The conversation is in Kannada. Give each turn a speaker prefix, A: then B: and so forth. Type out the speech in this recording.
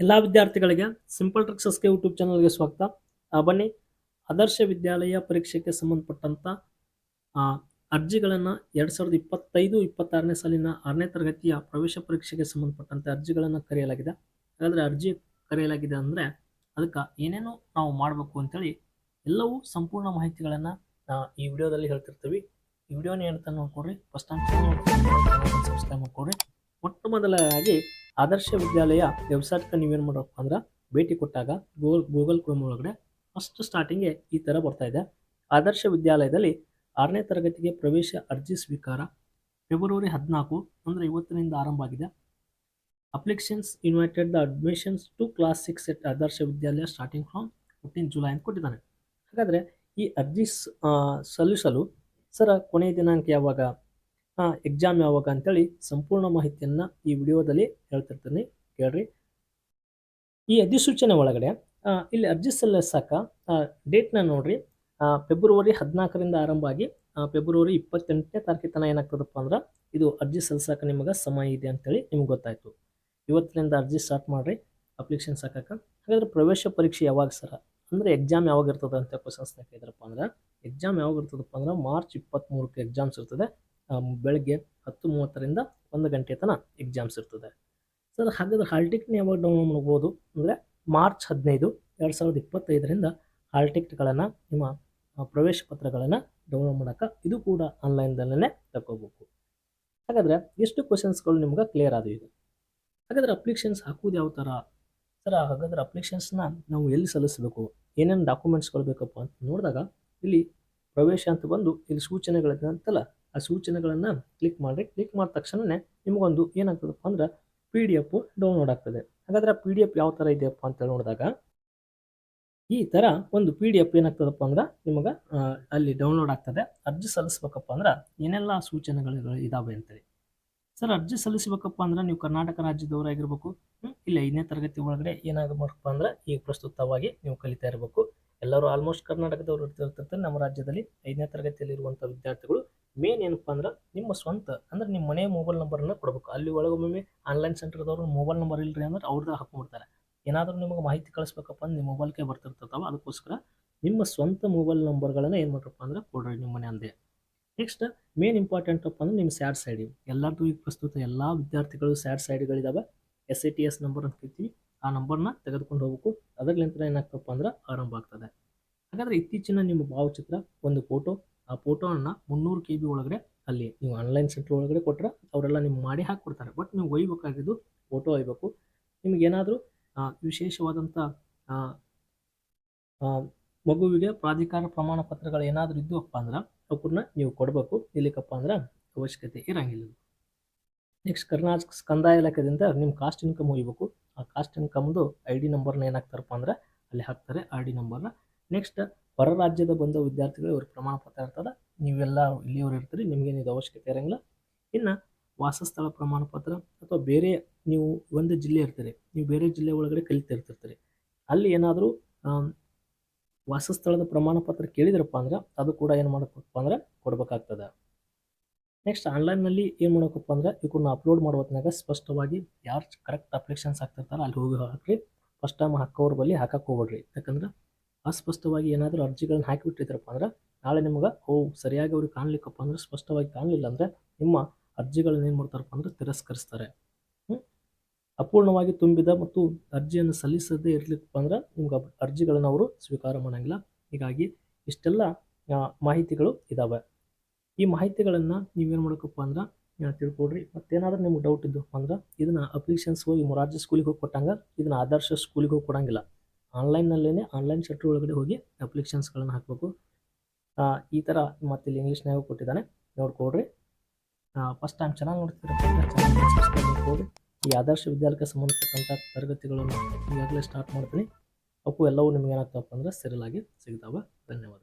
A: ಎಲ್ಲ ವಿದ್ಯಾರ್ಥಿಗಳಿಗೆ ಸಿಂಪಲ್ ಟ್ರಿಕ್ಸ್ ಎಸ್ಕೆ ಯೂಟ್ಯೂಬ್ ಚಾನಲ್ಗೆ ಸ್ವಾಗತ. ಬನ್ನಿ. ಆದರ್ಶ ವಿದ್ಯಾಲಯ ಪರೀಕ್ಷೆಗೆ ಸಂಬಂಧಪಟ್ಟಂತ ಆ, ಅರ್ಜಿಗಳನ್ನು ಎರಡು ಸಾವಿರದ ಇಪ್ಪತ್ತೈದು ಇಪ್ಪತ್ತಾರನೇ ಸಾಲಿನ ಆರನೇ ತರಗತಿಯ ಪ್ರವೇಶ ಪರೀಕ್ಷೆಗೆ ಸಂಬಂಧಪಟ್ಟಂತೆ ಅರ್ಜಿಗಳನ್ನು ಕರೆಯಲಾಗಿದೆ. ಹಾಗಾದರೆ ಅರ್ಜಿ ಕರೆಯಲಾಗಿದೆ ಅಂದರೆ ಅದಕ್ಕೆ ಏನೇನು ನಾವು ಮಾಡಬೇಕು ಅಂತೇಳಿ ಎಲ್ಲವೂ ಸಂಪೂರ್ಣ ಮಾಹಿತಿಗಳನ್ನು ಈ ವಿಡಿಯೋದಲ್ಲಿ ಹೇಳ್ತಿರ್ತೀವಿ. ಈ ವಿಡಿಯೋನ ಏನಂತ ನೋಡ್ಕೊಡ್ರಿ ಫಸ್ಟ್ ಟೈಮ್ ಸಬ್ಸ್ಕ್ರೈಬ್ ಮಾಡ್ಕೊಡ್ರಿ ಮೊಟ್ಟ ಮೊದಲಾಗಿ ಆದರ್ಶ ವಿದ್ಯಾಲಯ ವೆಬ್ಸೈಟ್ಗೆ ನೀವೇನು ಮಾಡಬೇಕು ಅಂದ್ರೆ ಭೇಟಿ ಕೊಟ್ಟಾಗ ಗೂಗಲ್ ಗೂಗಲ್ ಕ್ರೋಮ್ ಒಳಗಡೆ ಫಸ್ಟ್ ಸ್ಟಾರ್ಟಿಂಗ್ಗೆ ಈ ಥರ ಬರ್ತಾ ಇದೆ. ಆದರ್ಶ ವಿದ್ಯಾಲಯದಲ್ಲಿ ಆರನೇ ತರಗತಿಗೆ ಪ್ರವೇಶ ಅರ್ಜಿ ಸ್ವೀಕಾರ ಫೆಬ್ರವರಿ ಹದಿನಾಲ್ಕು ಅಂದರೆ ಇವತ್ತಿನಿಂದ ಆರಂಭ ಆಗಿದೆ. Applications invited the admissions to class six at Adarsha Vidyalaya starting from fifteen July ಅಂತ ಕೊಟ್ಟಿದ್ದಾನೆ. ಹಾಗಾದರೆ ಈ ಅರ್ಜಿ ಸಲ್ಲಿಸಲು ಸರ ಕೊನೆಯ ದಿನಾಂಕ ಯಾವಾಗ? ಎಕ್ಸಾಮ್ ಯಾವಾಗ ಅಂತೇಳಿ ಸಂಪೂರ್ಣ ಮಾಹಿತಿಯನ್ನು ಈ ವಿಡಿಯೋದಲ್ಲಿ ಹೇಳ್ತಿರ್ತೀನಿ. ಕೇಳ್ರಿ. ಈ ಅಧಿಸೂಚನೆ ಒಳಗಡೆ ಆ, ಇಲ್ಲಿ ಅರ್ಜಿ ಸಲ್ಲಿಸಕ ಡೇಟ್ನ ನೋಡ್ರಿ. ಆ, ಫೆಬ್ರವರಿ ಹದಿನಾಲ್ಕರಿಂದ ಆರಂಭ ಆಗಿ ಫೆಬ್ರವರಿ ಇಪ್ಪತ್ತೆಂಟನೇ ತಾರೀಕಿನ ತನಕ ಏನಾಗ್ತದಪ್ಪ ಅಂದ್ರೆ ಇದು ಅರ್ಜಿ ಸಲ್ಲಿಸಕ ನಿಮಗೆ ಸಮಯ ಇದೆ ಅಂತೇಳಿ ನಿಮ್ಗೆ ಗೊತ್ತಾಯಿತು. ಇವತ್ತಿನಿಂದ ಅರ್ಜಿ ಸ್ಟಾರ್ಟ್ ಮಾಡಿರಿ ಅಪ್ಲಿಕೇಶನ್ ಸಾಕಾಕ. ಹಾಗಾದ್ರೆ ಪ್ರವೇಶ ಪರೀಕ್ಷೆ ಯಾವಾಗ ಸರ? ಅಂದರೆ ಎಕ್ಸಾಮ್ ಯಾವಾಗ ಇರ್ತದೆ ಅಂತ ಕ್ವಶನ್ಸ್ ಕೇಳಿದ್ರಪ್ಪ ಅಂದ್ರೆ ಎಕ್ಸಾಮ್ ಯಾವಾಗ ಇರ್ತದಪ್ಪ ಅಂದ್ರೆ ಮಾರ್ಚ್ ಇಪ್ಪತ್ತ್ಮೂರಕ್ಕೆ ಎಕ್ಸಾಮ್ಸ್ ಇರ್ತದೆ. ಆ, ಬೆಳಗ್ಗೆ ಹತ್ತು ಮೂವತ್ತರಿಂದ ಒಂದು ಗಂಟೆ ತನಕ ಎಕ್ಸಾಮ್ಸ್ ಇರ್ತದೆ. ಸರ್, ಹಾಗಾದ್ರೆ ಹಾಲ್ ಟಿಕೆಟ್ನ ಯಾವಾಗ ಡೌನ್ಲೋಡ್ ಮಾಡ್ಬೋದು. ಅಂದರೆ ಮಾರ್ಚ್ ಹದಿನೈದು ಎರಡು ಸಾವಿರದ ಇಪ್ಪತ್ತೈದರಿಂದ ಹಾಲ್ ಟಿಕೆಟ್ಗಳನ್ನು ನಿಮ್ಮ ಪ್ರವೇಶ ಪತ್ರಗಳನ್ನು ಡೌನ್ಲೋಡ್ ಮಾಡೋಕ್ಕೆ ಇದು ಕೂಡ ಆನ್ಲೈನ್ದಲ್ಲೇ ತಗೋಬೇಕು ಹಾಗಾದರೆ ಎಷ್ಟು ಕ್ವಶನ್ಸ್ಗಳು ನಿಮ್ಗೆ ಕ್ಲಿಯರ್ ಆದವು ಈಗ? ಹಾಗಾದ್ರೆ ಅಪ್ಲಿಕೇಶನ್ಸ್ ಹಾಕೋದು ಯಾವ ಥರ? ಸರ್, ಹಾಗಾದ್ರೆ ಅಪ್ಲಿಕೇಶನ್ಸ್ನ ನಾವು ಎಲ್ಲಿ ಸಲ್ಲಿಸಬೇಕು? ಏನೇನು ಡಾಕ್ಯುಮೆಂಟ್ಸ್ಗಳು ಬೇಕಪ್ಪ ಅಂತ ನೋಡಿದಾಗ ಇಲ್ಲಿ ಪ್ರವೇಶ ಅಂತ ಬಂದು ಇಲ್ಲಿ ಸೂಚನೆಗಳಿದೆ ಅಂತಲ್ಲ ಆ ಸೂಚನೆಗಳನ್ನು ಕ್ಲಿಕ್ ಮಾಡಿರಿ. ಕ್ಲಿಕ್ ಮಾಡಿದ ತಕ್ಷಣವೇ ನಿಮಗೊಂದು ಏನಾಗ್ತದಪ್ಪ ಅಂದ್ರೆ ಪಿ ಡಿ ಎಫ್ ಡೌನ್ಲೋಡ್ ಆಗ್ತದೆ. ಹಾಗಾದ್ರೆ ಪಿ ಡಿ ಎಫ್ ಯಾವ ಥರ ಇದೆಯಪ್ಪ ಅಂತ ನೋಡಿದಾಗ ಈ ಥರ ಒಂದು ಪಿ ಡಿ ಎಫ್ ಏನಾಗ್ತದಪ್ಪ ಅಂದ್ರೆ ನಿಮಗೆ ಅಲ್ಲಿ ಡೌನ್ಲೋಡ್ ಆಗ್ತದೆ. ಅರ್ಜಿ ಸಲ್ಲಿಸ್ಬೇಕಪ್ಪ ಅಂದ್ರೆ ಏನೆಲ್ಲ ಸೂಚನೆಗಳು ಇದಾವೆ ಅಂತೇಳಿ. ಸರ್, ಅರ್ಜಿ ಸಲ್ಲಿಸಬೇಕಪ್ಪ ಅಂದ್ರೆ ನೀವು ಕರ್ನಾಟಕ ರಾಜ್ಯದವರಾಗಿರ್ಬೇಕು ಇಲ್ಲ ಐದನೇ ತರಗತಿ ಒಳಗಡೆ ಏನಾಗಬೇಕಪ್ಪ ಅಂದ್ರೆ ಈಗ ಪ್ರಸ್ತುತವಾಗಿ ನೀವು ಕಲಿತಾ ಇರಬೇಕು. ಎಲ್ಲರೂ ಆಲ್ಮೋಸ್ಟ್ ಕರ್ನಾಟಕದವರು ಇರ್ತಿರ್ತಾರೆ ನಮ್ಮ ರಾಜ್ಯದಲ್ಲಿ ಐದನೇ ತರಗತಿಯಲ್ಲಿ ಇರುವಂಥ ವಿದ್ಯಾರ್ಥಿಗಳು ಮೇನ್ ಏನಪ್ಪ ಅಂದ್ರೆ ನಿಮ್ಮ ಸ್ವಂತ, ಅಂದ್ರೆ ನಿಮ್ಮ ಮನೆ ಮೊಬೈಲ್ ನಂಬರ್ನ ಕೊಡಬೇಕು. ಅಲ್ಲಿ ಒಳಗೊಮ್ಮೆ ಆನ್ಲೈನ್ ಸೆಂಟರ್ದವ್ರು ಮೊಬೈಲ್ ನಂಬರ್ ಇಲ್ರಿ ಅಂದ್ರೆ ಅವ್ರದ್ದು ಹಾಕೊಂಡ್ಬಿಡ್ತಾರೆ ಏನಾದರೂ ನಿಮಗೆ ಮಾಹಿತಿ ಕಳಿಸ್ಬೇಕಪ್ಪ ಅಂದ್ರೆ ನಿಮ್ಮ ಮೊಬೈಲ್ಗೆ ಬರ್ತಿರ್ತಾವ ಅದಕ್ಕೋಸ್ಕರ ನಿಮ್ಮ ಸ್ವಂತ ಮೊಬೈಲ್ ನಂಬರ್ಗಳನ್ನ ಏನು ಮಾಡ್ರಪ್ಪ ಅಂದ್ರೆ ಕೊಡ್ರಿ ನಿಮ್ಮ ಮನೆ ಅಂದೆ. ನೆಕ್ಸ್ಟ್ ಮೇನ್ ಇಂಪಾರ್ಟೆಂಟ್ ಅಪ್ಪ ಅಂದ್ರೆ ನಿಮ್ಮ ಸ್ಯಾಡ್ ಸೈಡ್ ಎಲ್ಲರದ್ದು ಈಗ ಪ್ರಸ್ತುತ ಎಲ್ಲ ವಿದ್ಯಾರ್ಥಿಗಳು ಸ್ಯಾಡ್ ಸೈಡ್ಗಳಿದಾವೆ S I T S number ಅಂತ ಕರಿತೀವಿ. ಆ ನಂಬರ್ನ ತೆಗೆದುಕೊಂಡು ಹೋಗ್ಬೇಕು. ನಂತರ ಏನಾಗ್ತಪ್ಪ ಅಂದ್ರೆ ಆರಂಭ ಆಗ್ತದೆ. ಹಾಗಾದ್ರೆ ಇತ್ತೀಚಿನ ನಿಮ್ಮ ಭಾವಚಿತ್ರ, ಒಂದು ಫೋಟೋ ಆ ಫೋಟೋನ ಮುನ್ನೂರು ಕೆ ಬಿ ಒಳಗಡೆ ಅಲ್ಲಿ ನೀವು ಆನ್ಲೈನ್ ಸೆಂಟರ್ ಒಳಗಡೆ ಕೊಟ್ಟರೆ ಅವರೆಲ್ಲ ನಿಮ್ಗೆ ಮಾಡಿ ಹಾಕ್ಕೊಡ್ತಾರೆ. ಬಟ್ ನೀವು ಒಯ್ಬೇಕಾಗಿದ್ದು ಫೋಟೋ ಒಯ್ಬೇಕು. ನಿಮಗೇನಾದರೂ ವಿಶೇಷವಾದಂಥ ಮಗುವಿಗೆ ಪ್ರಾಧಿಕಾರ ಪ್ರಮಾಣ ಪತ್ರಗಳು ಏನಾದರೂ ಇದ್ದವಪ್ಪ ಅಂದ್ರೆ ಅವ್ರನ್ನ ನೀವು ಕೊಡಬೇಕು. ಇಲ್ಲಿಕಪ್ಪ ಅಂದ್ರೆ ಅವಶ್ಯಕತೆ ಇರಂಗಿಲ್ಲ ನೆಕ್ಸ್ಟ್ ಕರ್ನಾಟಕ ಕಂದಾಯ ಇಲಾಖೆದಿಂದ ನಿಮ್ಮ ಕಾಸ್ಟ್ ಇನ್ಕಮ್ ಒಯ್ಬೇಕು. ಆ ಕಾಸ್ಟ್ ಇನ್ಕಮ್ದು ಐ ಡಿ ನಂಬರ್ನ ಏನಾಗ್ತಾರಪ್ಪ ಅಂದ್ರೆ ಅಲ್ಲಿ ಹಾಕ್ತಾರೆ ಆರ್ ಡಿ ನಂಬರ್ನ ನೆಕ್ಸ್ಟ್ ಹೊರ ರಾಜ್ಯದ ಬಂದ ವಿದ್ಯಾರ್ಥಿಗಳು ಇವ್ರ ಪ್ರಮಾಣ ಪತ್ರ ಇರ್ತದೆ. ನೀವೆಲ್ಲ ಇಲ್ಲಿಯವ್ರು ಇರ್ತೀರಿ ನಿಮಗೇನು ಇದು ಅವಶ್ಯಕತೆ ಇರಂಗಿಲ್ಲ. ಇನ್ನು ವಾಸಸ್ಥಳ ಪ್ರಮಾಣ ಪತ್ರ ಅಥವಾ ಬೇರೆ ನೀವು ಒಂದು ಜಿಲ್ಲೆ ಇರ್ತೀರಿ, ನೀವು ಬೇರೆ ಜಿಲ್ಲೆ ಒಳಗಡೆ ಕಲಿತಿರ್ತಿರ್ತೀರಿ ಅಲ್ಲಿ ಏನಾದರೂ ವಾಸಸ್ಥಳದ ಪ್ರಮಾಣ ಪತ್ರ ಕೇಳಿದ್ರಪ್ಪ ಅಂದ್ರೆ ಅದು ಕೂಡ ಏನು ಮಾಡಬೇಕಪ್ಪ ಅಂದ್ರೆ ಕೊಡ್ಬೇಕಾಗ್ತದೆ. ನೆಕ್ಸ್ಟ್ ಆನ್ಲೈನ್ನಲ್ಲಿ ಏನು ಮಾಡಬೇಕಪ್ಪ ಅಂದ್ರೆ ಇವನ್ನ ಅಪ್ಲೋಡ್ ಮಾಡೋ ಹೊತ್ನಾಗ ಸ್ಪಷ್ಟವಾಗಿ ಯಾರು ಕರೆಕ್ಟ್ ಅಪ್ಲಿಕೇಶನ್ಸ್ ಹಾಕ್ತಿರ್ತಾರೋ ಅಲ್ಲಿ ಹೋಗಿ ಹಾಕ್ರಿ. ಫಸ್ಟ್ ಟೈಮ್ ಹಾಕೋರ ಬಲ್ಲಿ ಹಾಕಕ್ಕೆ ಹೋಗ್ಬೇಡ್ರಿ. ಯಾಕಂದ್ರೆ ಅಸ್ಪಷ್ಟವಾಗಿ ಏನಾದರೂ ಅರ್ಜಿಗಳನ್ನ ಹಾಕಿಬಿಟ್ಟಿದ್ರಪ್ಪ ಅಂದ್ರೆ ನಾಳೆ ನಿಮ್ಗೆ, ಓ, ಸರಿಯಾಗಿ ಅವ್ರಿಗೆ ಕಾಣಲಿಕ್ಕಪ್ಪ ಅಂದ್ರೆ ಸ್ಪಷ್ಟವಾಗಿ ಕಾಣಲಿಲ್ಲ ಅಂದರೆ ನಿಮ್ಮ ಅರ್ಜಿಗಳನ್ನ ಏನು ಮಾಡ್ತಾರಪ್ಪ ಅಂದ್ರೆ ತಿರಸ್ಕರಿಸ್ತಾರೆ. ಅಪೂರ್ಣವಾಗಿ ತುಂಬಿದ ಮತ್ತು ಅರ್ಜಿಯನ್ನು ಸಲ್ಲಿಸದೇ ಇರಲಿಕ್ಕಪ್ಪ ಅಂದ್ರೆ ನಿಮ್ಗೆ ಅರ್ಜಿಗಳನ್ನು ಅವರು ಸ್ವೀಕಾರ ಮಾಡೋಂಗಿಲ್ಲ. ಹೀಗಾಗಿ ಇಷ್ಟೆಲ್ಲ ಮಾಹಿತಿಗಳು ಇದಾವೆ. ಈ ಮಾಹಿತಿಗಳನ್ನು ನೀವೇನು ಮಾಡಬೇಕಪ್ಪ ಅಂದ್ರೆ ತಿಳ್ಕೊಡ್ರಿ ಮತ್ತೇನಾದ್ರೂ ನಿಮ್ಗೆ ಡೌಟ್ ಇದ್ದು ಅಂದ್ರೆ ಇದನ್ನ ಅಪ್ಲಿಕೇಶನ್ಸ್ ಹೋಗಿ ಮೊರಾರ್ಜಿ ಸ್ಕೂಲಿಗೆ ಹೋಗಿ ಕೊಟ್ಟಂಗ ಇದನ್ನ ಆದರ್ಶ ಸ್ಕೂಲಿಗೆ ಹೋಗಿ ಕೊಡಂಗಿಲ್ಲ. ಆನ್ಲೈನಲ್ಲೇ ಆನ್ಲೈನ್ ಶೆಟ್ರ್ ಒಳಗಡೆ ಹೋಗಿ ಅಪ್ಲಿಕೇಶನ್ಸ್ಗಳನ್ನು ಹಾಕಬೇಕು. ಈ ಥರ ಮತ್ತೆ ಇಲ್ಲಿ ಇಂಗ್ಲೀಷ್ನಾಗ ಕೊಟ್ಟಿದ್ದಾನೆ. ನೋಡ್ಕೊಡ್ರಿ ಫಸ್ಟ್ ಟೈಮ್ ಚೆನ್ನಾಗಿ ಚಾನಲ್ನ ಈ ಆದರ್ಶ ವಿದ್ಯಾಲಯಕ್ಕೆ ಸಂಬಂಧಪಟ್ಟಂಥ ತರಗತಿಗಳನ್ನು ಈಗಾಗಲೇ ಸ್ಟಾರ್ಟ್ ಮಾಡ್ತೀನಿ. ಅಪ್ಪು ಎಲ್ಲವೂ ನಿಮ್ಗೆ ಏನಾಗ್ತವಪ್ಪ ಅಂದ್ರೆ ಸೆರಲಾಗಿ ಸಿಗ್ತಾವೆ. ಧನ್ಯವಾದ